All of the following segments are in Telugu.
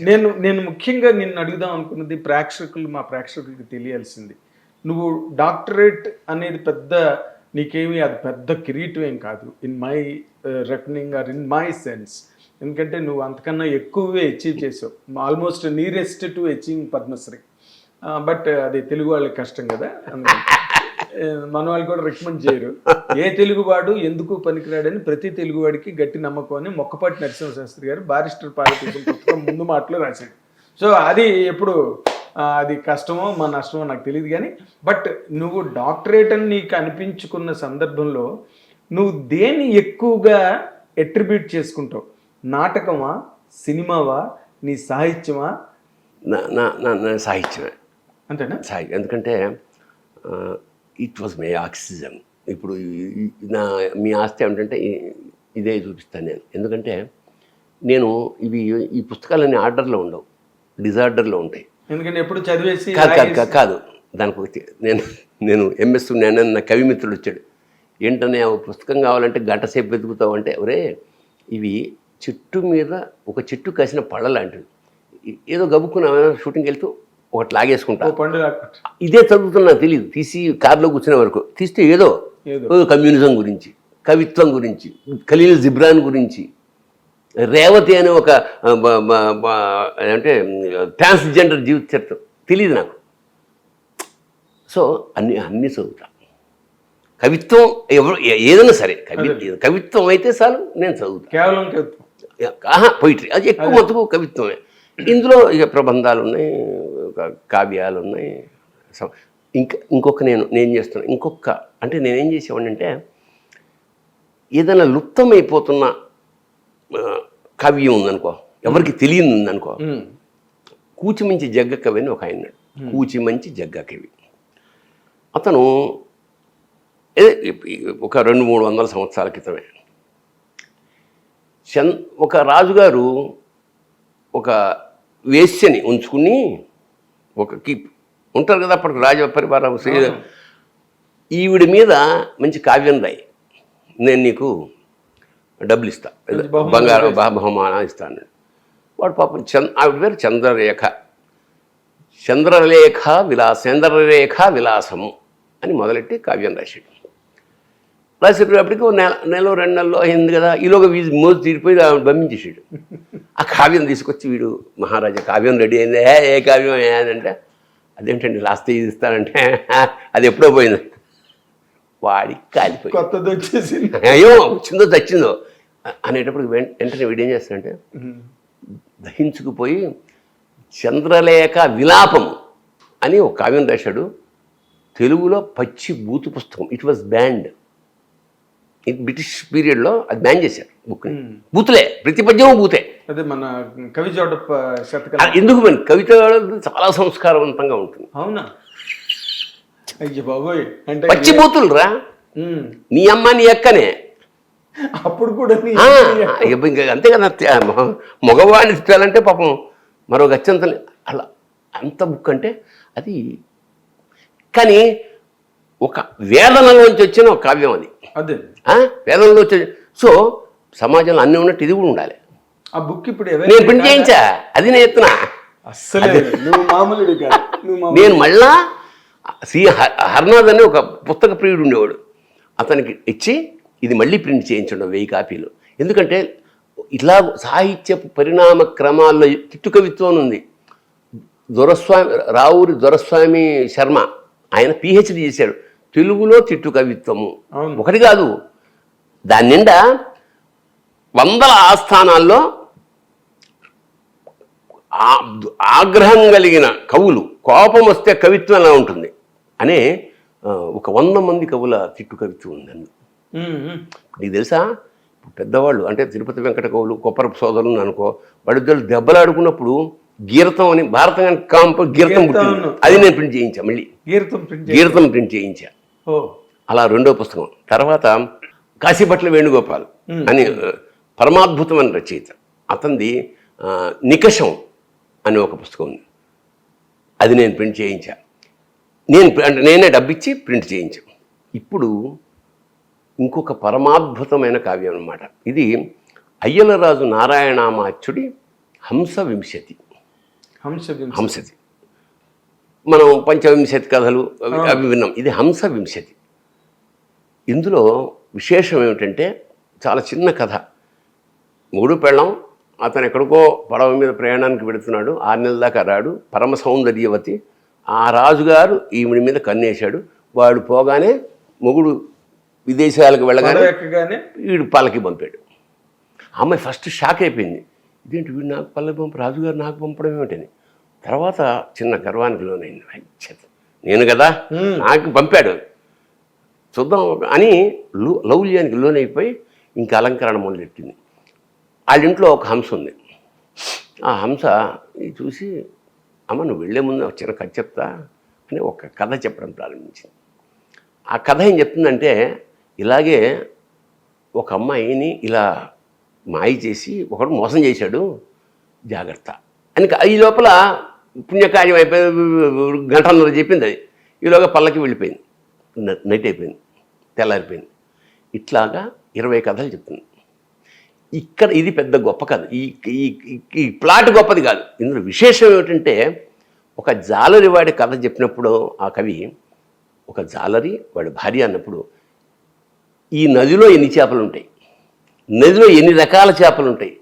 నేను నేను ముఖ్యంగా నిన్ను అడుగుదాం అనుకున్నది ప్రేక్షకులు మా ప్రేక్షకులకి తెలియాల్సింది. నువ్వు డాక్టరేట్ అనేది పెద్ద నీకేమి అది పెద్ద కిరీటం ఏం కాదు. In my reckoning or in my sense. ఎందుకంటే నువ్వు అంతకన్నా ఎక్కువే అచీవ్ చేసావు. Almost nearest to achieving Padmashri. But అది తెలుగు వాళ్ళకి కష్టం కదా. మన వాళ్ళు కూడా రికమెండ్ చేయరు. ఏ తెలుగువాడు ఎందుకు పనికిరాడని ప్రతి తెలుగువాడికి గట్టి నమ్మకం అని మొక్కపాటి నరసింహశాస్త్రి గారు బారిస్టర్ పాలిటిక్స్ పుస్తకం ముందు మాటలో రాశాడు. సో అది ఎప్పుడు అది కష్టమో మా నష్టమో నాకు తెలియదు కానీ బట్ నువ్వు డాక్టరేట్ అని నీకు అనిపించుకున్న సందర్భంలో నువ్వు దేన్ని ఎక్కువగా ఎట్రిబ్యూట్ చేసుకుంటావు? నాటకమా? సినిమావా? నీ సాహిత్యమా? నా నా సాహిత్యమే. అంతేనా? సాహిత్యం ఎందుకంటే ఇట్ వాజ్ మై ఆక్సిజన్ ఇప్పుడు నా మీ ఆస్తి ఏమిటంటే ఇదే చూపిస్తాను నేను. ఎందుకంటే నేను ఇవి ఈ పుస్తకాలన్నీ ఆర్డర్లో ఉండవు డిజార్డర్లో ఉంటాయి. ఎందుకంటే ఎప్పుడు చదివేసి కాదు కాదు దానికి ఒక తి- నేను నేను ఎంఎస్ నేను నా కవిమిత్రుడు వచ్చాడు. ఏంటనే ఒక పుస్తకం కావాలంటే గంట సేపు వెతుకుతావు అంటే ఒరే ఇవి చెట్టు మీద ఒక చెట్టు కాసిన పళ్ళ లాంటివి. ఏదో గబుక్కున షూటింగ్కి వెళ్తూ ఒకటి లాగేసుకుంటా. ఇదే చదువుతున్నా తెలియదు తీసి కారులో కూర్చునే వరకు. తీస్తే. ఏదో కమ్యూనిజం గురించి కవిత్వం గురించి ఖలీల్ జిబ్రాన్ గురించి రేవతి అనే ఒక అంటే ట్రాన్స్జెండర్ జీవిత చరిత్ర తెలియదు నాకు. సో అన్ని అన్ని చదువుతా. కవిత్వం ఎవరు ఏదైనా సరే కవి కవిత్వం అయితే చాలు నేను చదువుతా. కేవలం కవిత్వం. ఆహా పొయిటరీ అది ఎక్కువ మతుకు కవిత్వమే. ఇందులో ఇక ప్రబంధాలు ఉన్నాయి ఒక కావ్యాలు ఉన్నాయి ఇంకా ఇంకొక నేను నేను చేస్తున్నా. ఇంకొక అంటే నేనేం చేసేవాడిని అంటే ఏదైనా లుప్తమైపోతున్న కావ్యం ఉందనుకో ఎవరికి తెలియదు ఉందనుకో. కూచిమంచి జగ్గ కవి అని ఒక ఆయన ఉన్నాడు కూచిమంచి జగ్గ కవి. అతను ఒక రెండు మూడు వందల సంవత్సరాల క్రితమే. చన్ ఒక రాజుగారు ఒక వేశ్యని ఉంచుకుని ఒక కీప్ ఉంటారు కదా అప్పటికి రాజ పరివారం శ్రీ- ఈవిడి మీద మంచి కావ్యం రాయి. నేను నీకు డబ్బులు ఇస్తా బంగారం బహు- బహుమానం ఇస్తాను. వాడు పాపం చంద్ర ఆవిడ పేరు చంద్రరేఖ. చంద్రలేఖ విలాస చంద్రరేఖ విలాసము అని మొదలెట్టి కావ్యం రాశాడు. రాసేటప్పటికి నెల నెల రెండు నెలలో అయింది కదా ఈలోగా వీధి మోజు తీరిపోయి ఆవిడ పంపించేసాడు ఆ కావ్యం తీసుకొచ్చి వీడు మహారాజా కావ్యం రెడీ అయింది. ఏ ఏ కావ్యం ఏ అంటే అదేంటండి లాస్ట్ ఇది ఇస్తానంటే? అది ఎప్పుడో పోయింది. వాడికి కాలిపోయి కొత్తది వచ్చేసింది అయ్యో వచ్చిందో చచ్చిందో అనేటప్పుడు వెంటనే వీడు ఏం చేస్తాడంటే దహించుకుపోయి చంద్రలేఖ విలాపం అని ఒక కావ్యం రాశాడు. తెలుగులో పచ్చి బూతు పుస్తకం. ఇట్ వాజ్ బ్యాండ్ బ్రిటిష్ పీరియడ్లో అది బ్యాన్ చేశారు బుక్ని. బూతులే ప్రతి పద్యం బూతే. అదే మన కవి ఎందుకు మరి? కవిత చాలా సంస్కారవంతంగా ఉంటుంది. అవునా? అయ్య బాబోయ్. అంటే పచ్చి బూతులు రా. నీ అమ్మ నీ అక్కనే. అప్పుడు కూడా ఇక అంతే కదా మగవాడిని తిట్టాలంటే పాపం మరో గత్యంత అలా అంత బుక్ అంటే అది కానీ ఒక వేదనలోంచి వచ్చిన ఒక కావ్యం అది. అదే? వేదనలో వచ్చే సో సమాజంలో అన్నీ ఉన్నట్టు ఇది కూడా ఉండాలి. ఆ బుక్ ఇప్పుడు నేను ప్రింట్ చేయించా? అది నేను మామూలు నేను మళ్ళా శ్రీ హర్నాథ్ అనే ఒక పుస్తక ప్రియుడు ఉండేవాడు. అతనికి ఇచ్చి ఇది మళ్ళీ ప్రింట్ చేయించడం వెయ్యి కాపీలు. ఎందుకంటే ఇలా సాహిత్య పరిణామ క్రమాల్లో తిట్టు కవిత్వం ఉంది. దొరస్వామి రావురి దొరస్వామి శర్మ ఆయన పిహెచ్డి చేశాడు. తెలుగులో తిట్టు కవిత్వము. ఒకటి కాదు దాని నిండా వందల ఆస్థానాల్లో ఆగ్రహం కలిగిన కవులు కోపం వస్తే కవిత్వం ఎలా ఉంటుంది అనే ఒక వంద మంది కవుల తిట్టు కవిత్వం ఉంది అందులో. ఉమ్, ఉమ్. నీకు తెలుసా పెద్దవాళ్ళు అంటే తిరుపతి వెంకట కవులు కొప్పరపు సోదరులు అనుకో వాళ్ళిద్దరు దెబ్బలాడుకున్నప్పుడు గీరతం అని భారతం కాంప గీరతం. అది నేను ప్రింట్ చేయించా మళ్ళీ గీర్తం ప్రింట్. గీరతం ప్రింట్ చేయించా అలా రెండో పుస్తకం. తర్వాత కాశీపట్ల వేణుగోపాల్. అని పరమాద్భుతమైన రచయిత. అతనిది నికషం అని ఒక పుస్తకం ఉంది. అది నేను ప్రింట్ చేయించా. నేను అంటే నేనే డబ్బిచ్చి ప్రింట్ చేయించా. ఇప్పుడు ఇంకొక పరమాద్భుతమైన కావ్యం అన్నమాట. ఇది అయ్యలరాజు నారాయణామాచ్యుడి హంస వింశతి. హంస హంసది. మనం పంచవింశతి కథలు అవి విన్నాం. ఇది హంస వింశతి ఇందులో విశేషం ఏమిటంటే చాలా చిన్న కథ. మూడు పెళ్ళం అతను ఎక్కడికో పడవ మీద ప్రయాణానికి పెడుతున్నాడు ఆరు నెలల దాకా రాడు. పరమ సౌందర్యవతి. ఆ రాజుగారు ఈవిడి మీద కన్నేశాడు. వాడు పోగానే మొగుడు విదేశాలకు వెళ్ళగానే వీడు పల్లకి పంపాడు. అమ్మాయి ఫస్ట్ షాక్ అయిపోయింది. ఇదేంటి వీడు నాకు పల్లకి పంపు రాజుగారు నాకు పంపడం ఏమిటని. తర్వాత చిన్న గర్వానికి లోనైంది నేను కదా నాకు పంపాడు. చూద్దాం అని లు- లౌల్యానికి లోనైపోయి ఇంకా అలంకరణ మొదలెట్టింది. వాళ్ళ ఇంట్లో ఒక హంస ఉంది. ఆ హంస చూసి అమ్మ నువ్వు వెళ్ళే ముందు ఒక చిన్న కథ చెప్తా అని ఒక కథ చెప్పడం ప్రారంభించింది. ఆ కథ ఏం చెప్తుందంటే ఇలాగే ఒక అమ్మాయిని ఇలా మాయ చేసి ఒకడు మోసం చేశాడు. జాగ్రత్త. అని ఈ లోపల పుణ్యకార్యం అయిపోయి గంటన్నర చెప్పింది అది. ఈలోగా పల్లకి వెళ్ళిపోయింది. నైట్ అయిపోయింది. తెల్లారిపోయింది. ఇట్లాగా ఇరవై కథలు చెప్తుంది. ఇక్కడ ఇది పెద్ద గొప్ప కథ. ఈ ఈ- ఈ ప్లాట్ గొప్పది కాదు. ఇందులో విశేషం ఏమిటంటే ఒక జాలరి వాడి కథ చెప్పినప్పుడు ఆ కవి ఒక జాలరి వాడి భార్య అన్నప్పుడు ఈ నదిలో ఎన్ని చేపలు ఉంటాయి? నదిలో ఎన్ని రకాల చేపలు ఉంటాయి?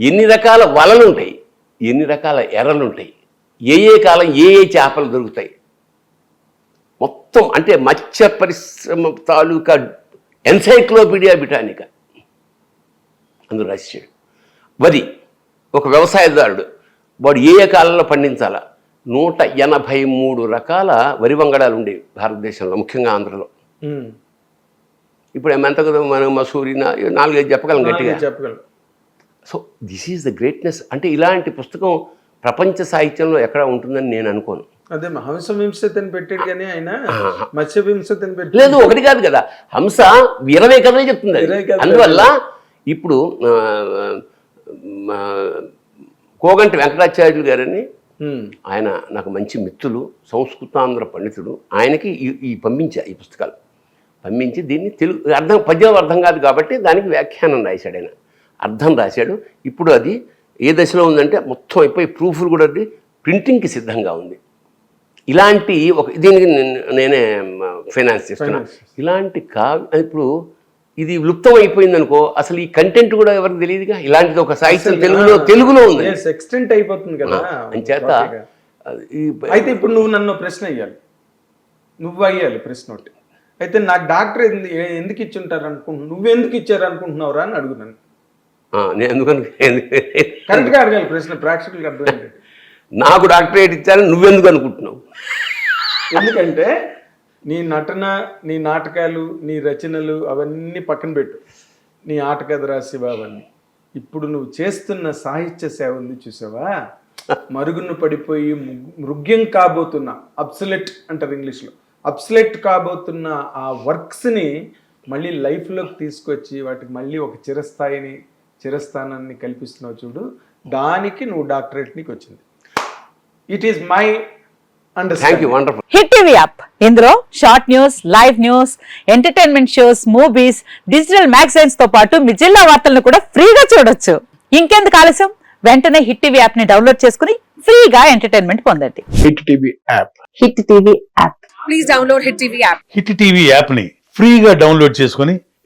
ఎన్ని రకాల వలలు ఉంటాయి? ఎన్ని రకాల ఎర్రలు ఉంటాయి? ఏ ఏ కాలం ఏ ఏ చేపలు దొరుకుతాయి. మొత్తం అంటే మత్స్య పరిశ్రమ తాలూకా ఎన్సైక్లోపీడియా బిటానికా అందులో రాశాడు వరి ఒక వ్యవసాయదారుడు వాడు ఏ ఏ కాలంలో పండించాలా? నూట ఎనభై మూడు రకాల వరి వంగడాలు ఉండేవి భారతదేశంలో ముఖ్యంగా ఆంధ్రలో. ఇప్పుడు ఎంత కదా మనం మసూరి నాలుగైదు చెప్పగలం గట్టిగా. నాలుగే చెప్పగలను so this is the greatness. అంటే ఇలాంటి పుస్తకం ప్రపంచ సాహిత్యంలో ఎక్కడ ఉంటుందని నేను అనుకోను. అదే హంస వింశతిని పెట్టాడు కానీ ఆయన మత్స్య వింశతిని పెట్టి లేదు ఒకటి కాదు కదా. హంస ఇరవై కథలే చెప్తుంది. అందువల్ల ఇప్పుడు కోగంటి వెంకటాచార్యులు గారని. ఆయన నాకు మంచి మిత్రులు సంస్కృతాంధ్ర పండితుడు. ఆయనకి ఈ ఈ పంపించా ఈ పుస్తకాలు. పంపించి దీన్ని తెలుగు అర్థం పద్యం అర్థం కాదు కాబట్టి దానికి వ్యాఖ్యానం రాశాడు ఆయన. అర్థం రాశాడు. ఇప్పుడు అది ఏ దశలో ఉందంటే మొత్తం అయిపోయి ప్రూఫ్లు కూడా ప్రింటింగ్కి సిద్ధంగా ఉంది. ఇలాంటి ఒక దీనికి నేను- నేనే ఫైనాన్స్ చేస్తున్నా. ఇలాంటి కావ్య ఇప్పుడు ఇది లుప్తం అయిపోయింది అనుకో అసలు ఈ కంటెంట్ కూడా ఎవరికి తెలియదుగా? ఇలాంటిది ఒక సాహిత్యం తెలుగులో తెలుగులో ఉంది. extent అయిపోతుంది కదా అంచేత అయితే ఇప్పుడు నువ్వు నన్ను ప్రశ్న అయ్యాలి నువ్వు అయ్యాలి ప్రశ్న ఒకటి. అయితే నాకు డాక్టర్ ఎందుకు ఇచ్చుంటారు అనుకుంటున్నావు నువ్వు ఎందుకు ఇచ్చారు అనుకుంటున్నావురా అని అడుగున్నాను నేను ఎందుకని? కరెక్ట్గా అడగాలి ప్రశ్న ప్రేక్షకులకు అర్థమైంది. నాకు డాక్టరేట్ ఇచ్చారని నువ్వెందుకు అనుకుంటున్నావు? ఎందుకంటే నీ నటన నీ నాటకాలు నీ రచనలు అవన్నీ పక్కన పెట్టు. నీ ఆటకథ రాసివ అవన్నీ. ఇప్పుడు నువ్వు చేస్తున్న సాహిత్య సేవ ఉంది చూసావా? మరుగున పడిపోయి మృగ్యం కాబోతున్న అబ్సలెట్ అంటారు ఇంగ్లీష్లో. అబ్సలెట్ కాబోతున్న ఆ వర్క్స్ని మళ్ళీ లైఫ్లోకి తీసుకొచ్చి వాటికి మళ్ళీ ఒక చిరస్థాయిని చిరస్థానాన్ని కల్పిస్తున్నావు చూడు. దానికి నువ్వు డాక్టరేట్ నీకు వచ్చింది. It is my hit TV app ఇందులో short news live news entertainment shows movies digital మ్యాగజైన్స్తో పాటు మీ జిల్లా వార్తలను కూడా ఫ్రీగా చూడొచ్చు. ఇంకెందుకు ఆలస్యం? వెంటనే హిట్ టీవీ యాప్ని డౌన్లోడ్ చేసుకుని ఫ్రీగా ఎంటర్టైన్మెంట్ పొందండి. Hit TV app hit TV app please download Hit TV app. Hit TV యాప్ని ఫ్రీగా డౌన్లోడ్ చేసుకొని